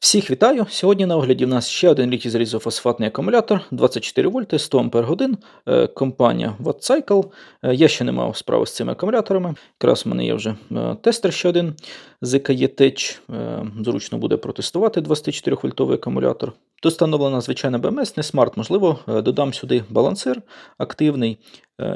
Всіх вітаю! Сьогодні на огляді в нас ще один літій залізофосфатний акумулятор 24 вольти 100 ампер. Е, Компанія WattCycle. Е, Я ще не мав справи з цими акумуляторами. Якраз в мене є вже е, тестер ще один ZKE Tech. Е, Зручно буде протестувати 24 вольтовий акумулятор. Тут встановлена звичайна BMS, не смарт, можливо, додам сюди балансир активний,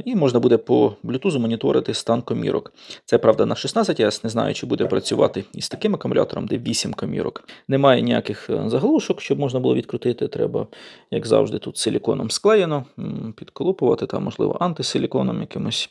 і можна буде по Bluetooth моніторити стан комірок. Це правда на 16 С, не знаю, чи буде працювати із таким акумулятором, де 8 комірок. Немає ніяких е, заглушок, щоб можна було відкрутити. Треба, як завжди, тут силіконом склеєно, підколупувати, там, можливо, антисиліконом якимось.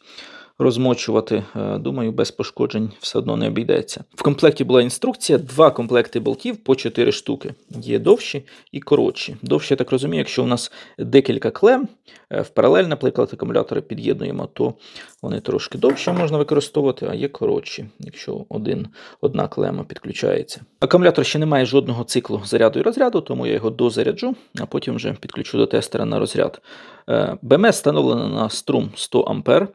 Розмочувати, Е, думаю, без пошкоджень все одно не обійдеться. В комплекті була інструкція: два комплекти болтів по 4 штуки. Є довші і коротші. Довші, я так розумію, якщо у нас декілька клем е, в паралель, наприклад, акумулятори під'єднуємо, то вони трошки довше можна використовувати, а є коротші, якщо один, одна клема підключається. Акумулятор ще не має жодного циклу заряду і розряду, тому я його дозаряджу, а потім вже підключу до тестера на розряд. Е, БМС встановлено на струм 100 А.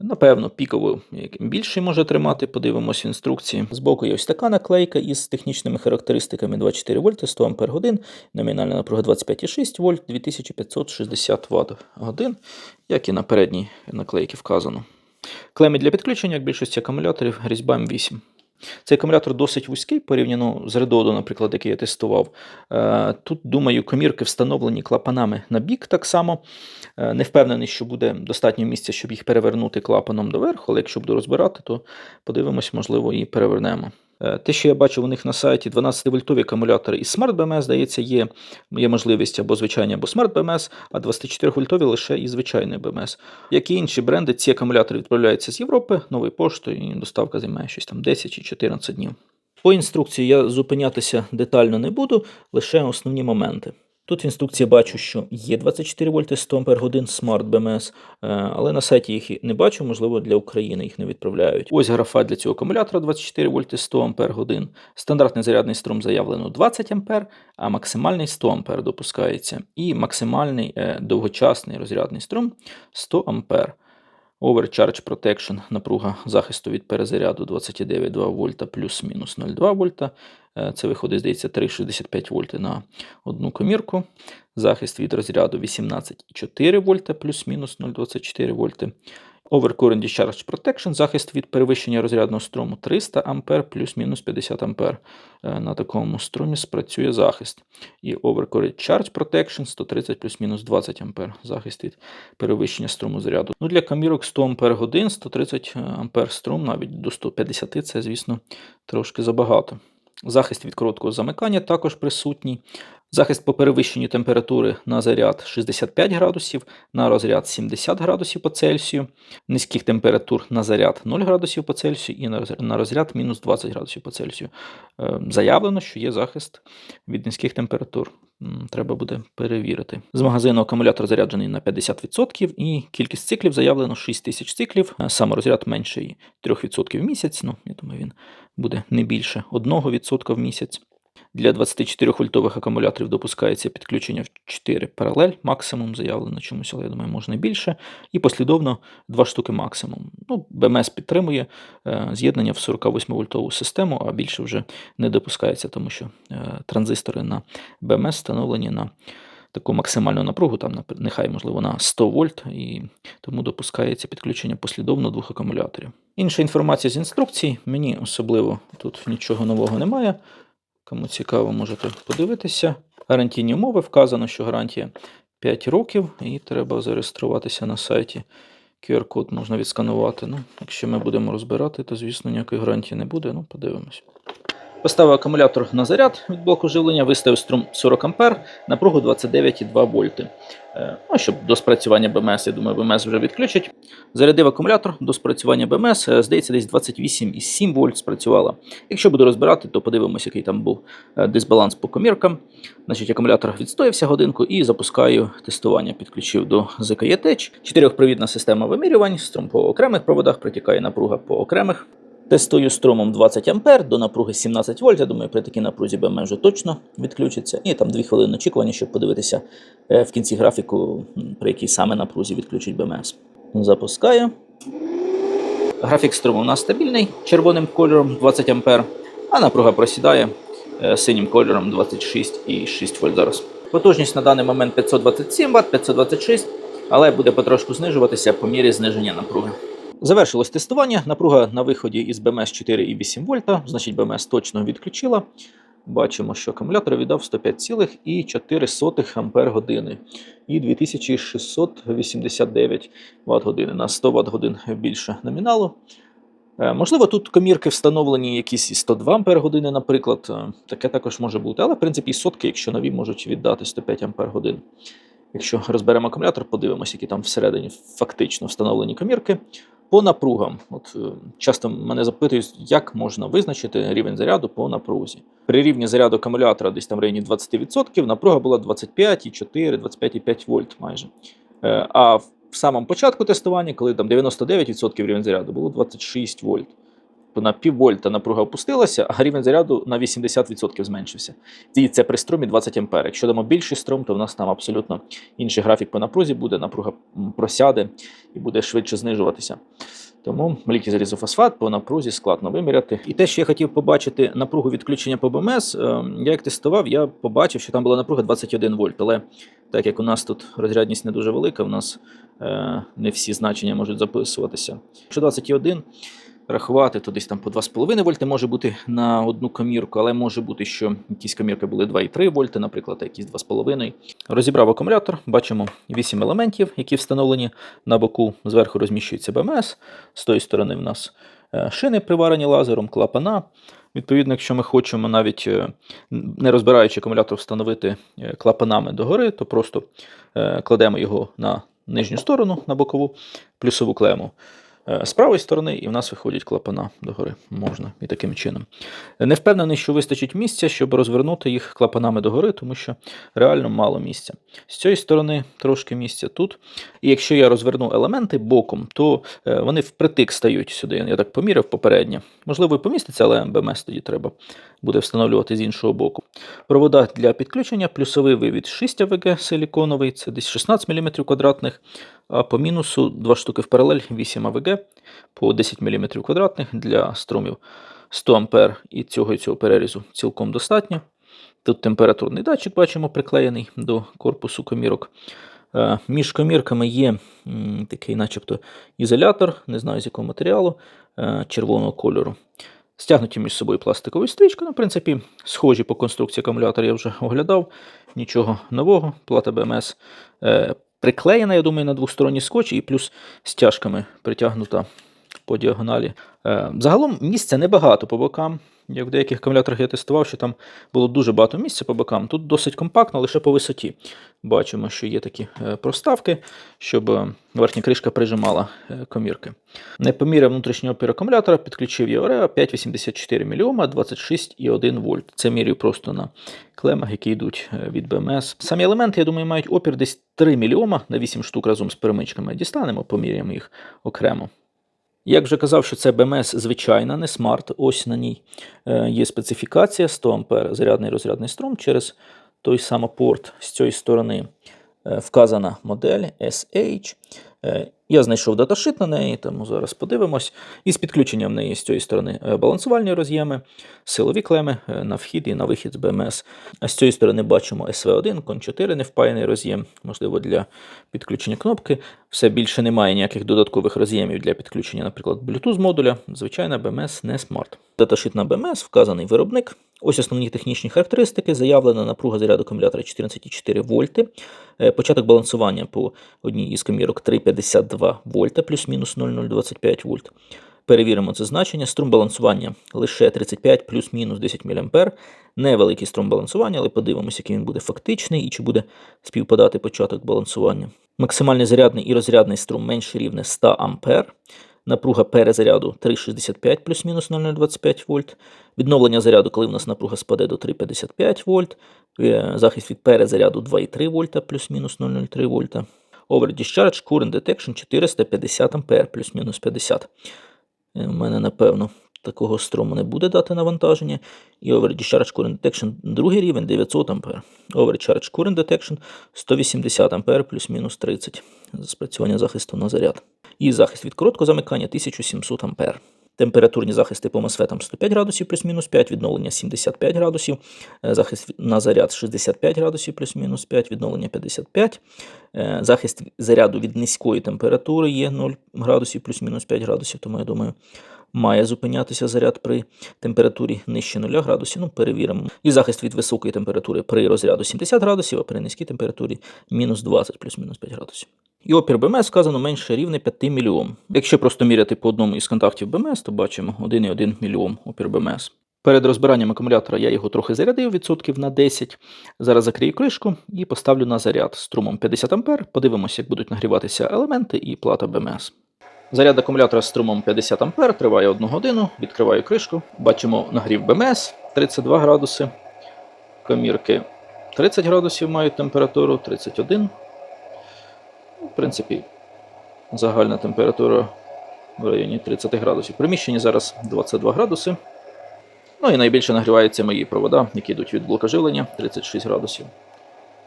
Напевно, піково більший може тримати, подивимось інструкції. Збоку є ось така наклейка із технічними характеристиками 24 вольти 100 Ампер годин, номінальна напруга 25,6 вольт, 2560 Вт годин, як і на передній наклейці вказано. Клеми для підключення, як більшості акумуляторів, різьба М8. Цей акумулятор досить вузький порівняно з Redodo, наприклад, який я тестував. Е, Тут, думаю, комірки встановлені клапанами на бік так само. Е, Не впевнений, що буде достатньо місця, щоб їх перевернути клапаном доверху, але якщо буду розбирати, то подивимось, можливо, і перевернемо. Е, Те, що я бачив у них на сайті 12-вольтові акумулятори із Smart BMS, здається, є, є можливість або звичайні, або Smart BMS, а 24-вольтові лише і звичайний BMS. Як і інші бренди, ці акумулятори відправляються з Європи новою поштою, і доставка займає щось там 10 чи 14 днів. По інструкції я зупинятися детально не буду, лише основні моменти. Тут в інструкції бачу, що є 24 вольти 100 Ампер годин Smart BMS, е, але на сайті їх не бачу, можливо, для України їх не відправляють. Ось графа для цього акумулятора 24 вольти 100 Ампер годин. Стандартний зарядний струм заявлено 20 Ампер, а максимальний 100 Ампер допускається. І максимальний е, довгочасний розрядний струм 100 Ампер. Overcharge Protection, напруга захисту від перезаряду 29,2 вольта плюс-мінус 0,2 вольта. Е, Це виходить, здається, 3,65 вольти на одну комірку. Захист від розряду 18,4 вольта плюс-мінус 0,24 вольти. Overcurrent Discharge Protection, захист від перевищення розрядного струму 300 А плюс-мінус 50 А. Е, На такому струмі спрацює захист. І Overcurrent Charge Protection 130 плюс-мінус 20 А. Захист від перевищення струму заряду. Ну, для камірок 100 А годин, 130 А струм, навіть до 150 це, звісно, трошки забагато. Захист від короткого замикання також присутній. Захист по перевищенню температури на заряд 65 градусів, на розряд 70 градусів по Цельсію, низьких температур на заряд 0 градусів по Цельсію і на розряд мінус 20 градусів по Цельсію. Е, Заявлено, що є захист від низьких температур. Треба буде перевірити. З магазину акумулятор заряджений на 50% і кількість циклів заявлено 6000 циклів. Е, Саморозряд менший 3% в місяць. Ну, я думаю, він буде не більше 1% в місяць. Для 24 вольтових акумуляторів допускається підключення в 4 паралель, максимум заявлено чомусь, але я думаю, можна більше. І послідовно 2 штуки максимум. Ну, БМС підтримує е, з'єднання в 48 вольтову систему, а більше вже не допускається, тому що е, транзистори на БМС встановлені на таку максимальну напругу, там нехай можливо на 100 вольт, і тому допускається підключення послідовно двох акумуляторів. Інша інформація з інструкцій, мені особливо тут нічого нового немає. Кому цікаво, можете подивитися. Гарантійні умови вказано, що гарантія 5 років, і треба зареєструватися на сайті. QR-код можна відсканувати. Ну, якщо ми будемо розбирати, то, звісно, ніякої гарантії не буде. Ну, подивимось. Поставив акумулятор на заряд від блоку живлення, виставив струм 40 А, напругу 29,2 вольти. Е, Ну, щоб до спрацювання БМС, я думаю, БМС вже відключить. Зарядив акумулятор до спрацювання БМС, е, здається, десь 28,7 вольт спрацювала. Якщо буду розбирати, то подивимося, який там був е, дисбаланс по коміркам. Значить, акумулятор відстоявся годинку і запускаю тестування. Підключив до Tech. Чотирьохпровідна система вимірювань, струм по окремих проводах, протікає напруга по окремих. Тестую струмом 20 А до напруги 17 вольт. Я думаю, при такій напрузі БМ вже точно відключиться. І там 2 хвилини очікування, щоб подивитися е, в кінці графіку, при якій саме напрузі відключить БМС. Запускаю. Графік струму у нас стабільний червоним кольором 20 А, а напруга просідає е, синім кольором 26,6 вольт зараз. Потужність на даний момент 527 Вт, 526, але буде потрошку знижуватися по мірі зниження напруги. Завершилось тестування. Напруга на виході із БМС 4,8 вольта, значить БМС точно відключила. Бачимо, що акумулятор віддав 105,4 ампер години і 2689 Вт години на 100 Вт годин більше номіналу. Е, Можливо, тут комірки встановлені якісь і 102 ампер години, наприклад. Е, Таке також може бути. Але, в принципі, і сотки, якщо нові, можуть віддати 105 ампер годин. Якщо розберемо акумулятор, подивимося, які там всередині фактично встановлені комірки. По напругам. От, е, часто мене запитують, як можна визначити рівень заряду по напрузі. При рівні заряду акумулятора десь там в районі 20%, напруга була 25,4, 25,5 вольт майже. Е, А в самому початку тестування, коли там 99% рівень заряду, було 26 вольт. На піввольта напруга опустилася, а рівень заряду на 80% зменшився. І це при струмі 20 А. Якщо дамо більший струм, то в нас там абсолютно інший графік по напрузі буде, напруга просяде і буде швидше знижуватися. Тому ліки залізофосфат по напрузі складно виміряти. І те, що я хотів побачити напругу відключення по БМС, е, я як тестував, я побачив, що там була напруга 21 вольт. Але так як у нас тут розрядність не дуже велика, у нас е, не всі значення можуть записуватися. Якщо 21 рахувати, то десь там по 2,5 вольти може бути на одну комірку, але може бути, що якісь комірки були 2,3 вольти, наприклад, а якісь 2,5. Розібрав акумулятор, бачимо 8 елементів, які встановлені на боку. Зверху розміщується БМС, з тої сторони в нас е, шини приварені лазером, клапана. Відповідно, якщо ми хочемо навіть е, не розбираючи акумулятор встановити е, клапанами догори, то просто кладемо його на нижню сторону, на бокову плюсову клему. Е, З правої сторони, і в нас виходять клапана догори. Можна і таким чином. Не впевнений, що вистачить місця, щоб розвернути їх клапанами догори, тому що реально мало місця. З цієї сторони трошки місця тут. І якщо я розверну елементи боком, то е, вони впритик стають сюди. Я так поміряв попередньо. Можливо, і поміститься, але БМС тоді треба буде встановлювати з іншого боку. Провода для підключення, плюсовий вивід 6 АВГ силіконовий, це десь 16 мм квадратних, а по мінусу 2 штуки в паралель 8 АВГ по 10 мм квадратних для струмів 100 А і цього і цього перерізу цілком достатньо. Тут температурний датчик бачимо приклеєний до корпусу комірок. Е, Між комірками є такий, начебто, ізолятор, не знаю з якого матеріалу, е, червоного кольору. Стягнуті між собою пластикові стрічки. Ну, в принципі, схожі по конструкції акумулятора я вже оглядав. Нічого нового. Плата БМС е, приклеєна, я думаю, на двосторонній скотч і плюс стяжками притягнута по діагоналі. Е, загалом місця небагато по бокам. Як в деяких акумуляторах я тестував, що там було дуже багато місця по бокам. Тут досить компактно, лише по висоті. Бачимо, що є такі е, проставки, щоб е, верхня кришка прижимала комірки. Не поміряв внутрішнього опір акумулятора, підключив Єореа 584 мільйома 26,1 вольт. Це міряю просто на клемах, які йдуть від БМС. Самі елементи, я думаю, мають опір десь 3 мільйома на 8 штук разом з перемичками. Дістанемо, поміряємо їх окремо. Як вже казав, що це БМС звичайна, не смарт. Ось на ній е, є специфікація 100 А зарядний розрядний струм через той самий з цієї сторони е, вказана модель SH. Я знайшов даташит на неї, тому зараз подивимось. І з підключенням в неї з цієї сторони е, балансувальні роз'єми, силові клеми е, на вхід і на вихід з БМС. А з цієї сторони бачимо SV1, Con 4 невпаяний роз'єм, можливо, для підключення кнопки. Все більше немає ніяких додаткових роз'ємів для підключення, наприклад, Bluetooth модуля. Звичайна BMS не смарт. Даташит на BMS, вказаний виробник. Ось основні технічні характеристики. Заявлена напруга заряду акумулятора 14,4 вольти. Е, Початок балансування по одній із комірок 3,52 вольта плюс-мінус 0,025 вольт. Перевіримо це значення. Струм балансування лише 35 плюс-мінус 10 мА. Невеликий струм балансування, але подивимося, який він буде фактичний і чи буде співпадати початок балансування. Максимальний зарядний і розрядний струм менше рівне 100 А. Напруга перезаряду 3,65 плюс-мінус 0,025 вольт. Відновлення заряду, коли в нас напруга спаде до 3,55 вольт. Е, Захист від перезаряду 2,3 вольта плюс-мінус 0,03 вольта. Over Discharge Current Detection 450 А плюс-мінус 50. Е, У мене, напевно, такого струму не буде дати навантаження. І Over Discharge Current Detection другий рівень 900 А. Over Charge Current Detection 180 А плюс-мінус 30 за спрацювання захисту на заряд. І захист від короткого замикання 1700 А. температурні захисти по мосфетам 105 градусів плюс-мінус 5, відновлення 75 градусів, е, захист на заряд 65 градусів плюс-мінус 5, відновлення 55. Е, Захист заряду від низької температури є 0 градусів плюс-мінус 5 градусів, тому я думаю, має зупинятися заряд при температурі нижче 0 градусів. Ну, перевіримо. І захист від високої температури при розряду 70 градусів, а при низькій температурі мінус 20 плюс-мінус 5 градусів. І опір БМС сказано менше рівне 5 мільйом. Якщо просто міряти по одному із контактів БМС, то бачимо 1,1 мільйом опір БМС. Перед розбиранням акумулятора я його трохи зарядив відсотків на 10. Зараз закрию кришку і поставлю на заряд струмом 50 А. Подивимося, як будуть нагріватися елементи і плата БМС. Заряд акумулятора з струмом 50 А триває 1 годину. Відкриваю кришку. Бачимо нагрів БМС 32 градуси. Комірки 30 градусів мають температуру, 31. Ну, В принципі, загальна температура в районі 30 градусів. В приміщенні зараз 22 градуси. Ну і найбільше нагріваються мої провода, які йдуть від блока живлення 36 градусів.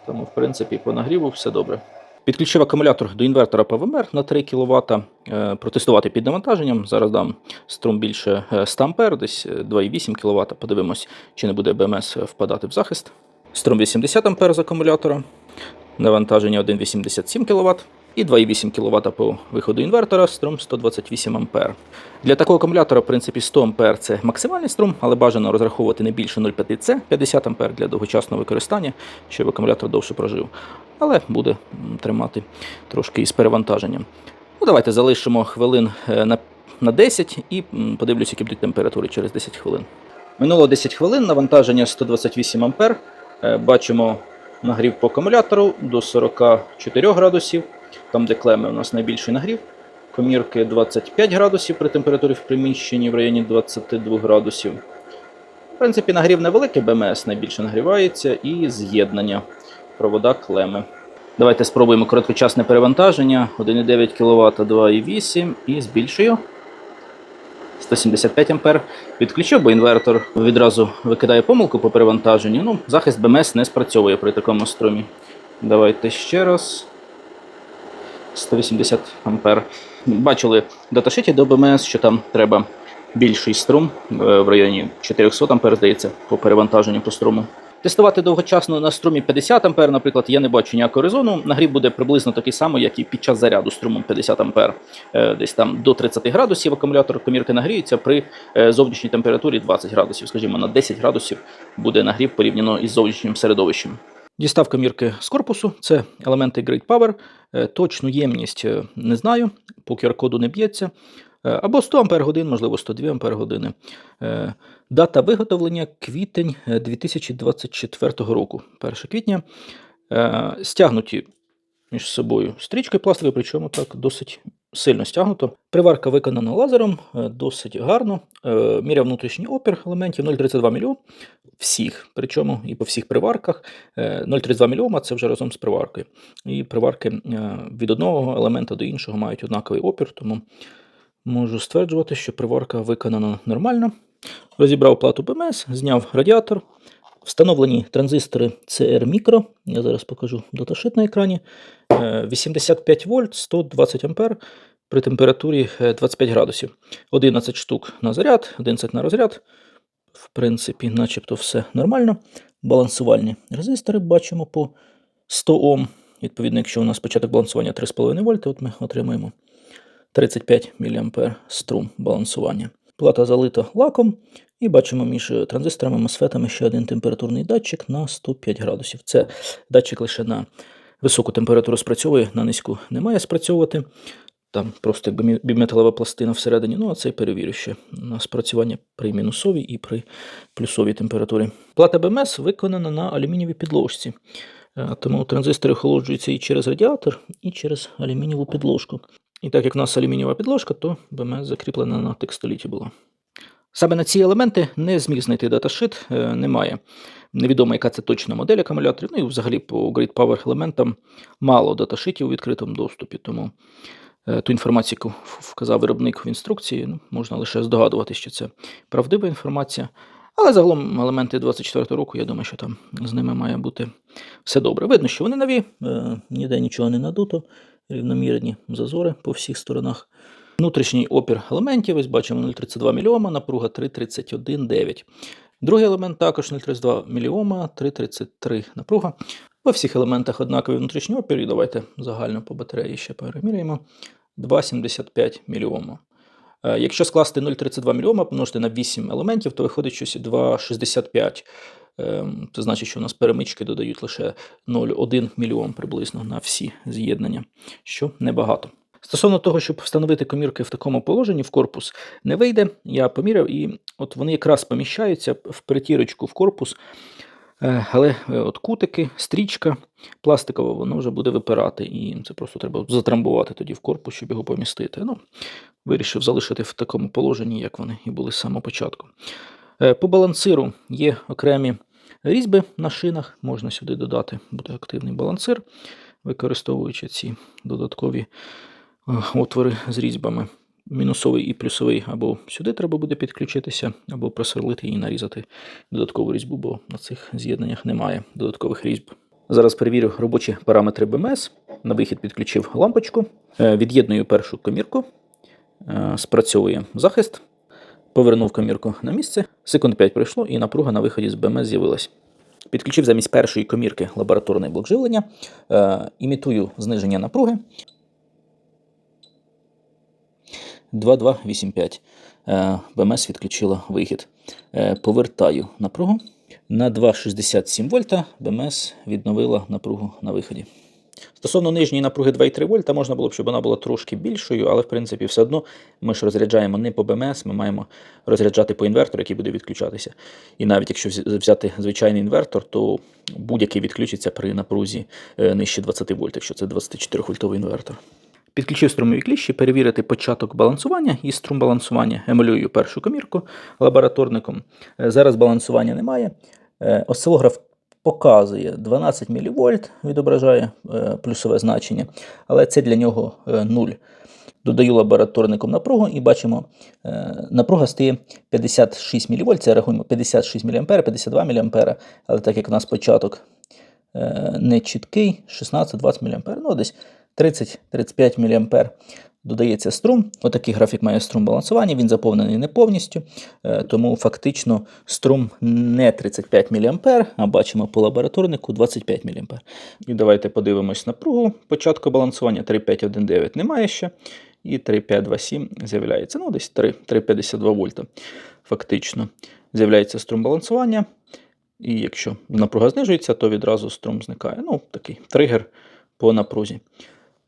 Тому, в принципі, по нагріву все добре. Підключив акумулятор до інвертора ПВМР на 3 кВт. е, Протестувати під навантаженням. Зараз дам струм більше е, 100 ампер, десь е, 2,8 кВт. Подивимось, чи не буде БМС впадати в захист. Струм 80 А з акумулятора. Навантаження 1,87 кВт. І 2,8 кВт по виходу інвертора, струм 128 А. Для такого акумулятора, в принципі, 100 А це максимальний струм, але бажано розраховувати не більше 0,5 С 50 А для довгочасного використання, щоб акумулятор довше прожив. Але буде тримати трошки із перевантаженням. Ну, давайте залишимо хвилин е, на, на 10 і подивлюся, які будуть температури через 10 хвилин. Минуло 10 хвилин, навантаження 128 А. Е, Бачимо нагрів по акумулятору до 44 градусів. Там, де клеми, у нас найбільший нагрів. Комірки 25 градусів при температурі в приміщенні в районі 22 градусів. В принципі, нагрів невеликий, БМС найбільше нагрівається і з'єднання провода клеми. Давайте спробуємо короткочасне перевантаження. 1,9 кВт, 2,8 і збільшую. 175 А. Відключив, бо інвертор відразу викидає помилку по перевантаженню. Ну, захист БМС не спрацьовує при такому струмі. Давайте ще раз. 180 ампер. Бачили в даташиті до БМС, що там треба більший струм е, в районі 400 ампер, здається, по перевантаженню по струму. Тестувати довгочасно на струмі 50 ампер, наприклад, я не бачу ніякого резону. Нагрів буде приблизно такий самий, як і під час заряду струмом 50 ампер. Е, Десь там до 30 градусів акумулятор комірки нагріється при е, зовнішній температурі 20 градусів. Скажімо, на 10 градусів буде нагрів порівняно із зовнішнім середовищем. Дістав комірки з корпусу, це елементи Great Power. Е, Точну ємність е, не знаю, по QR-коду не б'ється. Е, Або 100 Ампер годин, можливо, 102 Ампер години. Е, Дата виготовлення квітень е, 2024 року, 1 квітня. Стягнуті між собою стрічки пластикові, причому так досить сильно стягнуто. Приварка виконана лазером, досить гарно. Міряв внутрішній опір елементів 0,32 мільйон. Всіх, причому і по всіх приварках. Е, 0,32 мільйома це вже разом з приваркою. І приварки е, від одного елемента до іншого мають однаковий опір, тому можу стверджувати, що приварка виконана нормально. Розібрав плату БМС, зняв радіатор. Встановлені транзистори CR Micro. Я зараз покажу даташит на екрані. Е, 85 вольт, 120 ампер при температурі е, 25 градусів. 11 штук на заряд, 11 на розряд. В принципі, начебто все нормально. Балансувальні резистори бачимо по 100 Ом. Відповідно, якщо у нас початок балансування 3,5 вольти, от ми отримаємо 35 мА струм балансування. Плата залита лаком, і бачимо між транзисторами мосфетами ще один температурний датчик на 105 градусів. Це датчик лише на високу температуру спрацьовує, на низьку не має спрацьовувати. Там просто якби біметалева пластина всередині. Ну, а цей перевірю ще на спрацювання при мінусовій і при плюсовій температурі. Плата БМС виконана на алюмінієвій підложці. Е, Тому транзистори охолоджуються і через радіатор, і через алюмінієву підложку. І так як у нас алюмінієва підложка, то БМС закріплена на текстоліті була. Саме на ці елементи не зміг знайти даташит, е, немає. Невідомо, яка це точна модель акумуляторів. Ну і взагалі по Great Power елементам мало даташитів у відкритому доступі, тому ту інформацію, яку вказав виробник в інструкції, ну, можна лише здогадувати, що це правдива інформація. Але загалом елементи 24-го року, я думаю, що там з ними має бути все добре. Видно, що вони нові, е, ніде нічого не надуто, рівномірні зазори по всіх сторонах. Внутрішній опір елементів, ось бачимо 0,32 мОм, напруга 3,31,9. Другий елемент також 0,32 мОм, 3,33 напруга. По всіх елементах однаковий внутрішній опір. Давайте загально по батареї ще переміряємо. 2,75 мОм. Е, Якщо скласти 0,32 мОм, помножити на 8 елементів, то виходить щось 2,65. Ем, Це значить, що у нас перемички додають лише 0,1 мОм приблизно на всі з'єднання, що небагато. Стосовно того, щоб встановити комірки в такому положенні в корпус, не вийде. Я поміряв, і от вони якраз поміщаються в притірочку в корпус. Е, Але е, от кутики, стрічка пластикова, воно вже буде випирати. І це просто треба затрамбувати тоді в корпус, щоб його помістити. Ну, вирішив залишити в такому положенні, як вони і були з самого початку. Е, По балансиру є окремі різьби на шинах. Можна сюди додати, буде активний балансир, використовуючи ці додаткові отвори з різьбами. Мінусовий і плюсовий або сюди треба буде підключитися, або просверлити і нарізати додаткову різьбу, бо на цих з'єднаннях немає додаткових різьб. Зараз перевірю робочі параметри БМС. На вихід підключив лампочку, Е, від'єдную першу комірку, Е, спрацьовує захист, повернув комірку на місце. Секунд 5 пройшло, і напруга на виході з БМС з'явилась. Підключив замість першої комірки лабораторний блок живлення, е, імітую зниження напруги. 2285. Е, БМС відключила вихід. Е, Повертаю напругу. На 2,67 вольта БМС відновила напругу на виході. Стосовно нижньої напруги 2,3 вольта, можна було б, щоб вона була трошки більшою, але в принципі все одно ми ж розряджаємо не по БМС, ми маємо розряджати по інвертору, який буде відключатися. І навіть якщо взяти звичайний інвертор, то будь-який відключиться при напрузі е, нижче 20 вольт, якщо це 24 вольтовий інвертор. Підключив струмові кліщі, перевірити початок балансування і струм балансування. Емулюю першу комірку лабораторником. Е, Зараз балансування немає. Е, Осцилограф показує 12 мВ, відображає е, плюсове значення, але це для нього 0. Додаю лабораторником напругу і бачимо, напруга стає 56 мВ, це рахуємо 56 мА, 52 мА, але так як у нас початок е, не чіткий, 16-20 мА, ну десь 30-35 мА додається струм. Отакий графік має струм балансування, він заповнений не повністю, е, тому фактично струм не 35 мА, а бачимо по лабораторнику 25 мА. І давайте подивимось напругу. Початку балансування 3519 немає ще. І 3527 з'являється. Ну, десь 3, 3,52 вольта. Фактично з'являється струм балансування. І якщо напруга знижується, то відразу струм зникає. Ну, такий тригер по напрузі.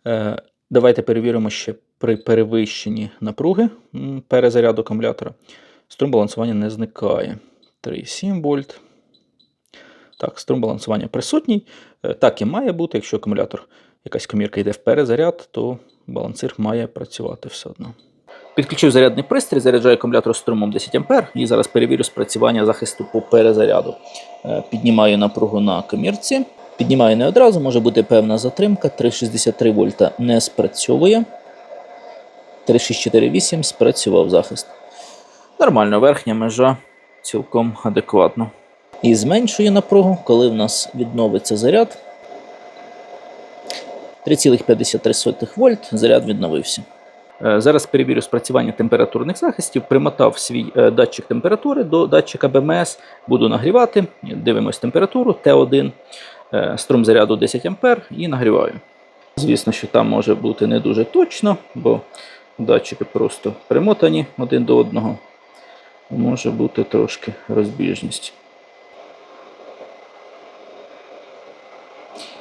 Е, давайте перевіримо ще при перевищенні напруги перезаряду акумулятора. Струм балансування не зникає. 3,7 вольт. Так, струм балансування присутній. Е, Так і має бути. Якщо акумулятор, якась комірка йде в перезаряд, то балансир має працювати все одно. Підключив зарядний пристрій, заряджаю акумулятор струмом 10 А і зараз перевірю спрацювання захисту по перезаряду. Е, Піднімаю напругу на комірці. Піднімаю не одразу, може бути певна затримка. 3,63 вольта не спрацьовує. 3,648 спрацював захист. Нормально, верхня межа цілком адекватно. І зменшую напругу, коли в нас відновиться заряд. 3,53 вольт, заряд відновився. Е, Зараз перевірю спрацювання температурних захистів. Примотав свій е, датчик температури до датчика БМС. Буду нагрівати. Дивимось температуру Т1, е, струм заряду 10 А і нагріваю. Звісно, що там може бути не дуже точно, бо датчики просто примотані один до одного. Може бути трошки розбіжність.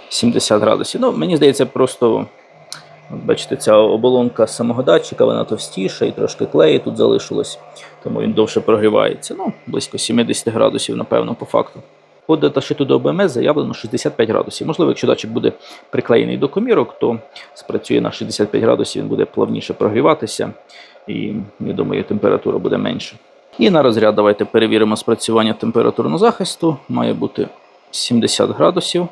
70 градусів. Ну, мені здається, просто бачите, ця оболонка самого датчика, вона товстіша і трошки клею тут залишилось, тому він довше прогрівається. Ну, близько 70 градусів, напевно, по факту. По даташиту до ОБМС заявлено 65 градусів. Можливо, якщо датчик буде приклеєний до комірок, то спрацює на 65 градусів, він буде плавніше прогріватися, і я думаю, температура буде менша. І на розряд давайте перевіримо спрацювання температурного захисту. Має бути 70 градусів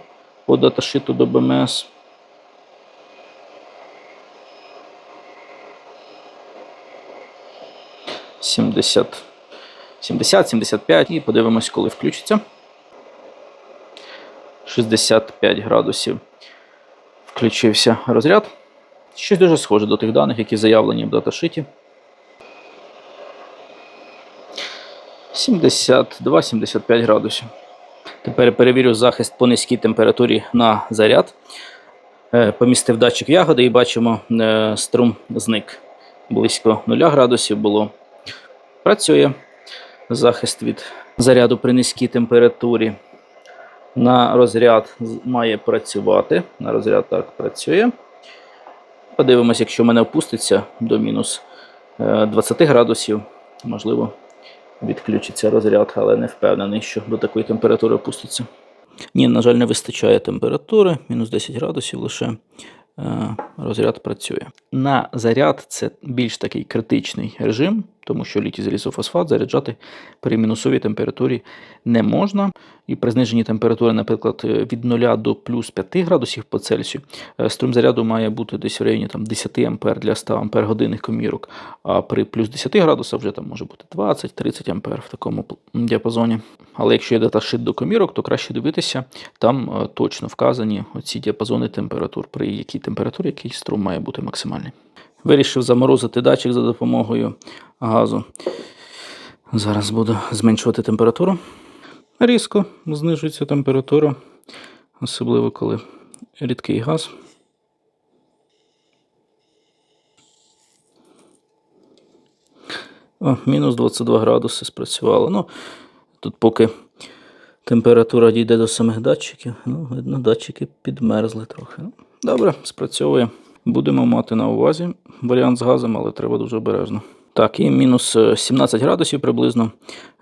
по даташиту до БМС. Сімдесят 70-75 і подивимось, коли включиться. 65 градусів включився розряд. Щось дуже схоже до тих даних, які заявлені в даташиті. 72-75 градусів. Тепер перевірю захист по низькій температурі на заряд. Е, Помістив датчик ягоди і бачимо, е, струм зник. Близько 0 градусів було. Працює захист від заряду при низькій температурі. На розряд має працювати. На розряд так працює. Подивимось, якщо мене опуститься до мінус е, 20 градусів, можливо, відключиться розряд, але не впевнений, що до такої температури опуститься. Ні, на жаль, не вистачає температури, мінус 10 градусів лише е, розряд працює. На заряд це більш такий критичний режим, тому що літій залізофосфат заряджати при мінусовій температурі не можна. І при зниженні температури, наприклад, від 0 до плюс 5 градусів по Цельсію, е, струм заряду має бути десь в районі там, 10 ампер для 100 ампер годинних комірок, а при плюс 10 градусах вже там може бути 20-30 ампер в такому діапазоні. Але якщо є даташит до комірок, то краще дивитися, там е, точно вказані оці діапазони температур, при якій температурі який струм має бути максимальний. Вирішив заморозити датчик за допомогою газу. Зараз буду зменшувати температуру. Різко знижується температура, особливо коли рідкий газ. О, мінус 22 градуси спрацювало. Ну, тут поки температура дійде до самих датчиків, ну, видно, датчики підмерзли трохи. Ну, добре, спрацьовує. Будемо мати на увазі варіант з газом, але треба дуже обережно. Так, і мінус е, 17 градусів приблизно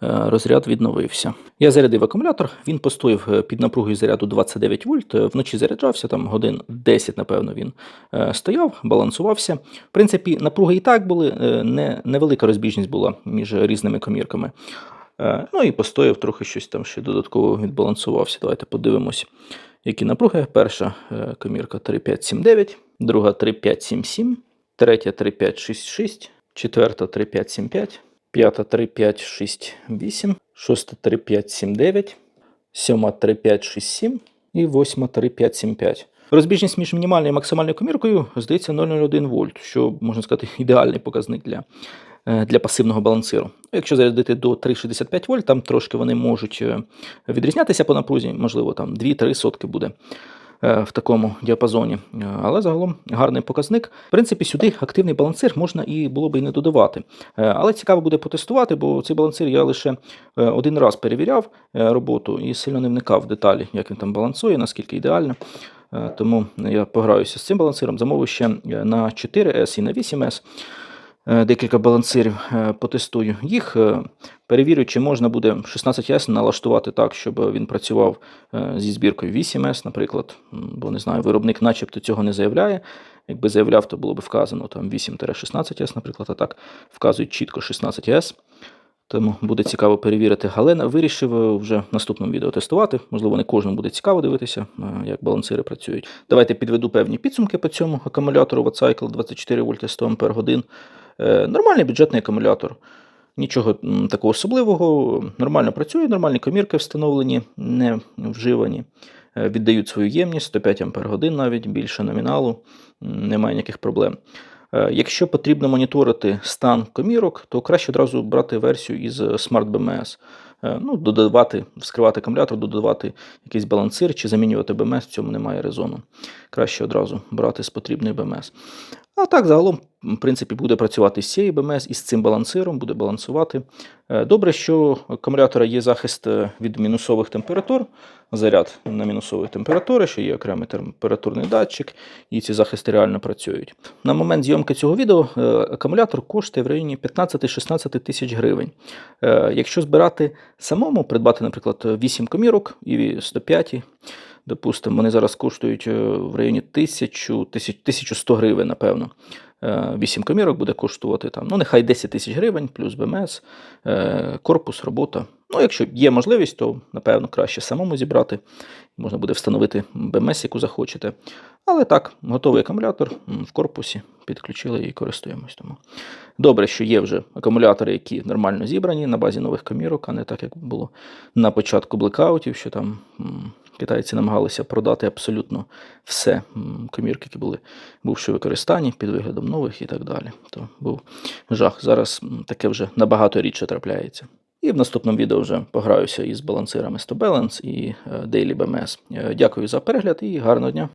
е, розряд відновився. Я зарядив акумулятор, він постояв е, під напругою заряду 29 вольт. е, Вночі заряджався, там годин 10, напевно, він е, стояв, балансувався. В принципі, напруги і так були, е, не, невелика розбіжність була між різними комірками. Е, Ну і постояв трохи щось там ще додатково відбалансувався. Давайте подивимось, які напруги. Перша е, комірка 3579, друга 3577, третя 3566, четверта 3575, п'ята 3568, шоста 3579, сьома 3567 і восьма 3575. Розбіжність між мінімальною і максимальною коміркою здається 0,01 вольт, що можна сказати ідеальний показник для, е, для пасивного балансиру. Якщо зарядити до 3,65 вольт, там трошки вони можуть е, відрізнятися по напрузі, можливо, там 2-3 сотки буде в такому діапазоні. Е, Але загалом гарний показник. В принципі, сюди активний балансир можна і було б і не додавати. Е, Але цікаво буде потестувати, бо цей балансир я лише е, один раз перевіряв е, роботу і сильно не вникав в деталі, як він там балансує, наскільки ідеально. Е, Тому я пограюся з цим балансиром. Замовив ще е, на 4S і на 8S. Е, Декілька балансирів е, потестую їх. е, Перевірю, чи можна буде 16S налаштувати так, щоб він працював зі збіркою 8S, наприклад. Бо не знаю, виробник начебто цього не заявляє. Якби заявляв, то було б вказано там 8-16S, наприклад, а так вказують чітко 16S. Тому буде цікаво перевірити. Але вирішив вже в наступному відео тестувати. Можливо, не кожному буде цікаво дивитися, як балансири працюють. Давайте підведу певні підсумки по цьому акумулятору Wattcycle 24 вольти 100 Ампер годин. Е, Нормальний бюджетний акумулятор. Нічого такого особливого. Нормально працює, нормальні комірки встановлені, не вживані. Е, Віддають свою ємність 105 Ампер годин навіть більше номіналу. Немає ніяких проблем. Е, Якщо потрібно моніторити стан комірок, то краще одразу брати версію із Smart BMS. Е, Ну, додавати, вскривати акумулятор, додавати якийсь балансир чи замінювати BMS, в цьому немає резону. Краще одразу брати з потрібної BMS. А так, загалом, в принципі, буде працювати з цією BMS і з цим балансиром, буде балансувати. Е, Добре, що акумулятора є захист е, від мінусових температур, заряд на мінусові температури, що є окремий температурний датчик, і ці захисти реально працюють. На момент зйомки цього відео е, акумулятор коштує в районі 15-16 тисяч гривень. Якщо збирати самому, придбати, наприклад, 8 комірок і 105, допустимо, вони зараз коштують е, в районі 1000, 1100 гривень, напевно. 8 комірок буде коштувати там, ну нехай 10 тисяч гривень, плюс БМС, е, корпус, робота. Ну, якщо є можливість, то напевно краще самому зібрати. Можна буде встановити БМС, яку захочете. Але так, готовий акумулятор в корпусі, підключили і користуємось. Тому добре, що є вже акумулятори, які нормально зібрані на базі нових комірок, а не так, як було на початку блекаутів, що там китайці намагалися продати абсолютно все комірки, які були бувши в використанні під виглядом нових і так далі. То був жах. Зараз таке вже набагато рідше трапляється. І в наступному відео вже пограюся із балансирами 100 Balance і е, Daily BMS. Е, Дякую за перегляд і гарного дня!